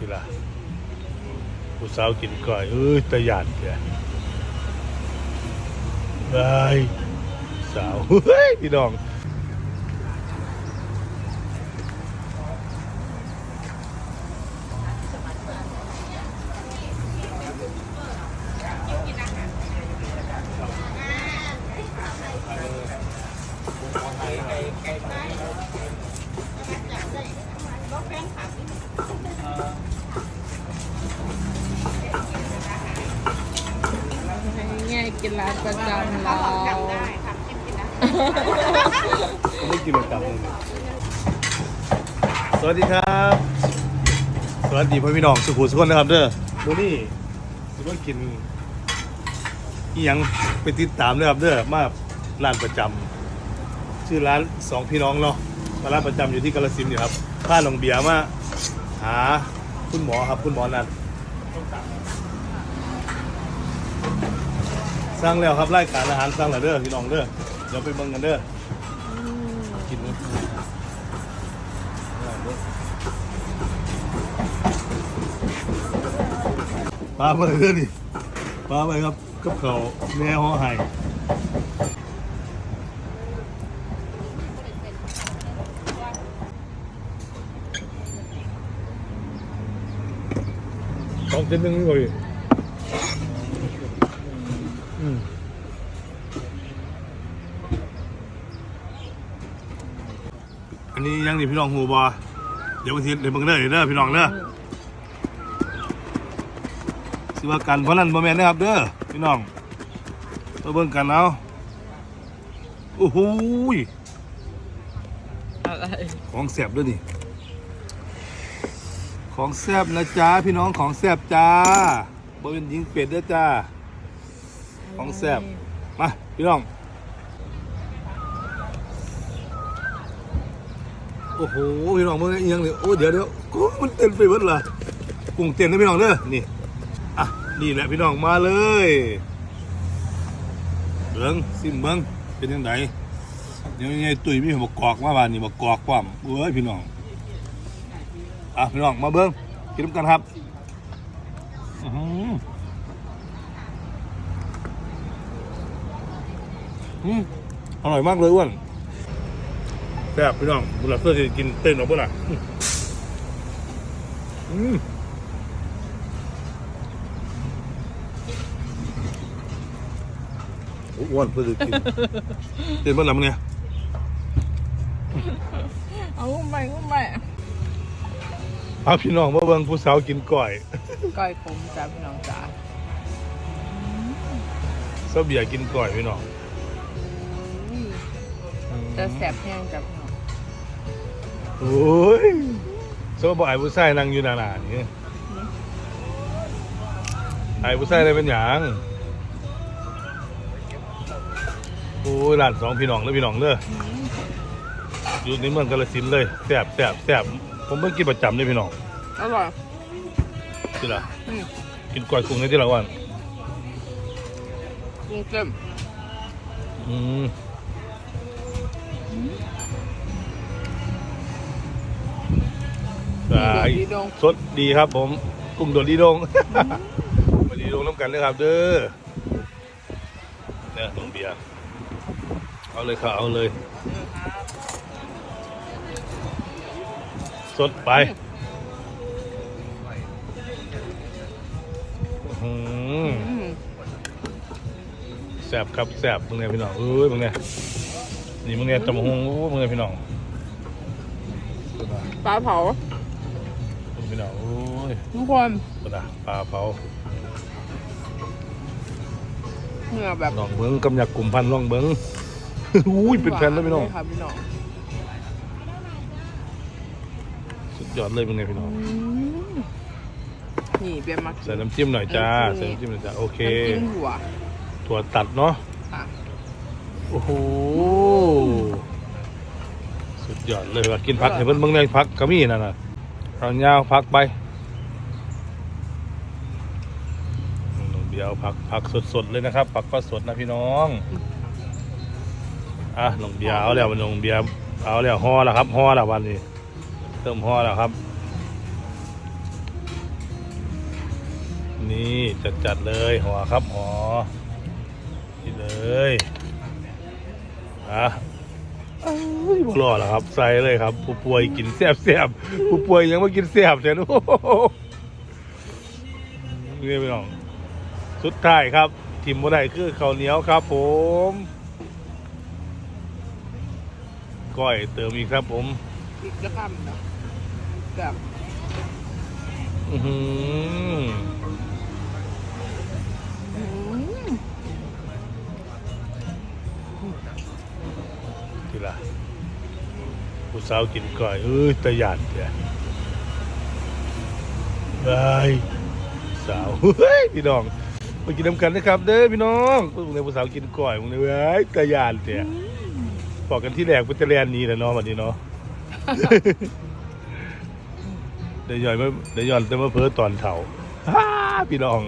ทีละผู้สาวกินก้อยเอ้ยตะยานแกบายสาวเฮ้ยพี่น้อง กินร้านประจำเราไม่กินประจำเลยสวัสดีครับ สวัสดีพ่อพี่น้องสุขุมสุขนนะครับเด้อมื้อนี้สิมากินอีหยังไปติดตามเด้อครับเด้อมาร้านประจำชื่อร้านสองพี่น้องเนาะมาร้านประจำอยู่ที่กาฬสินอยู่ครับพาน้องเบียร์มาหาคุณหมอครับคุณหมอนัน สร้างแล้วครับรายการอาหารสร้างแล้วเด้อพี่น้องเด้อเดี๋ยวไปเบิ่งกันเด้อกินมั้ยปลามาเด้อนี่ปลาไปครับกับเขาแน่ห่อไห้สองเส้นหนึ่งนี่เลย อืมอันนี้ยังนี่พี่น้องหูบอเดี๋ยวบางทีเดี๋ยวเบิ่งเด้อเดี๋ยวเด้อพี่น้องเด้อสิว่ากันเพราะนั้นบ่แม่นนะครับเด้อพี่น้องมาเบิ่งกันเอาโอ้โหยอะไรของแซ่บด้วยนี่ ของแซ่บนะจ๊ะพี่น้องของแซ่บจ้าบ่เป็นยิงเป็ดเด้อจ้า ของแซ่บมาพี่น้อง โอ้โหพี่น้องมึงเอียงเลยโอ้เดี๋ยวเดี๋ยวกูมันเต้นไปหมดละกุ้งเต้นนะพี่น้องเด้อนี่อะนี่แหละพี่น้องมาเลยเบิ้งซิมเบิ้งเป็นยังไงเดี๋ยวยังไงตุ๋ยมีบกกอกมาบ้านนี่บกกอกความเอ้ยพี่น้องอะพี่น้องมาเบิ้งกินน้ำกันครับอือ ออืมอร่อยมากเลยอ้วนแซ่บพี่น้องบุหรี่เพื่อจะกินเต้นหรอบุหรี่อืมโอ้อ้วนเพื่อจะกินเต้นบ้านหลังเนี่ยเอากุ้งไปกุ้งไปเอาพี่น้องมาเบิ่งผู้สาวกินก้อยก้อยขมจ้าพี่น้องจ๋าเสาเบียร์กินก้อยพี่น้อง จะแสบแห้งจ้าพี่น้องโอ้ยโซ่บอกไอ้ผู้ชายนั่งอยู่หนาๆนี่ไอ้ผู้ชายอะไรเป็นหยังโอ้ยหลานสองพี่น้องเลยพี่น้องเด้ออยู่ในเมืองกาฬสินธุ์เลยแซ่บแซ่บแซ่บผมเพิ่งกินประจำเลยพี่น้องอร่อยที่ละอืมกินก้อยกุ้งในที่ละวันกุ้งเต็มอืมได้ดีดง สดดีครับผม กุ้งโดดดีดงมาดีดงน้ำกันเลยครับ เด้อเนี่ยน้องเบียร์เอาเลยครับเอาเลย สดไปอื้อหืออืมแสบครับแสบมึงเนี่ยพี่น้องเอ้ยมึงเนี่ย นี่มึงเนี่ยจมูกโอ้มึงเนี่ยพี่น้องปลาเผามึงพี่น้องโอ้ยทุกคนปลาปลาเผาเหงื่อแบบน้องเบิ้งกำยักกลุ่มพันน้องเบิ้งอุ้ยเป็นแฟนแล้วพี่น้องหาค่ะพี่น้องสุดยอดเลยมึงเนี่ยพี่น้องอืมนี่เบียร์มากินใส่น้ำจิ้มหน่อยจ้าน้ำใส่จิ้มน้ำจิ้มหน่อยจ้าโอเคน้ำจิ้มหัวถั่วตัดเนาะค่ะ โอ้โห สุดยอดเลยว่ะกินผักให้เพิ่นเบิ่งได้ผักก็มีนั่นน่ะเอายาวผักไปน้องเดียวผักผักสดๆเลยนะครับ ผักก็สดนะพี่น้องอะน้องเบียร์เอาแล้วน้องเบียร์เอาแล้วห่อแล้วครับห่อแล้ววันนี้เติมห่อแล้วครับ นี่จัดจัดๆเลยหัวครับหัวนี่เลย อะเอ้ยบ่รอแล้วครับ ใส่เลยครับ ผู้ป่วยกินแซ่บแซ่บๆผู้ป่วยยังไม่กินแซ่บแต่นู้นี่พี่น้อง สุดท้ายครับทิมบ่ได้คือข้าวเหนียวครับผมก้อยเติมอีกครับผมอีกกระทำนะแบบอือหืออื สาวกินก้อยเอ้ยตะหยาดแกไอ้ยสาวเฮ้ยพี่น้องมากินน้ำกันนะครับเด้อพี่น้องพวกในผู้สาวกินก้อยมึงเนี่ยเอ้ยตะยาดแกบอกกันที่แรกพุทธเรียนนี้แหละเนาะวันนี้เนาะเดี๋ยวย้อนมาเดี๋ยวย้อนแต่มาเพ้อตอนเถ่าฮ่าพี่น้อง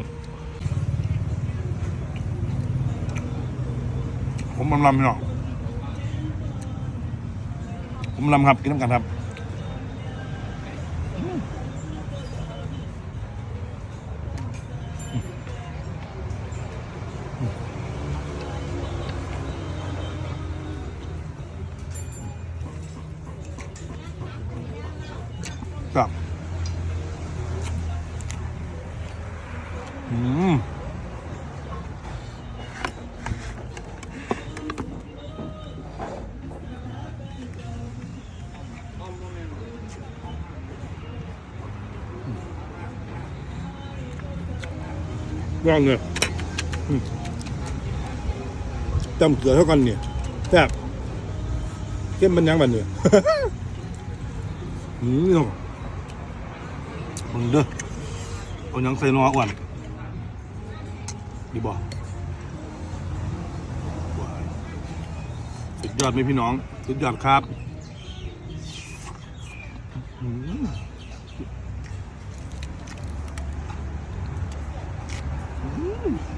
ผมลำลำพี่น้อง ผมลำครับ กินน้ำกันครับครับอืม ว่างเลยอืมจำเกลือเท่ากันเนี่ยแซ่บเข้มมันยังบันเนี่ยอืมพี่น้องมึงเด้อเอายังใส่นออ้วนดีบ่ว้ายสุดยอดไหมพี่น้อง สุดยอดครับ นี่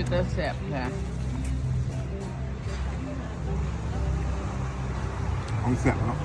เป็นตาแสบค่ะของแซ่บเนาะ